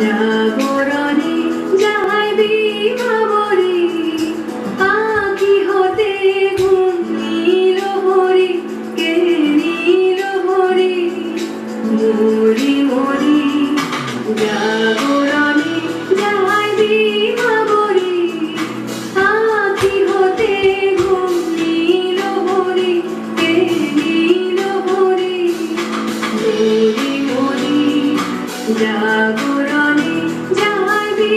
জাগরণে যাই বিভাবরে আঁখি হতে ঘুম নীল ভরে কে নীল ভরে? মরি মরি জাগরণে জাগরণে যাবি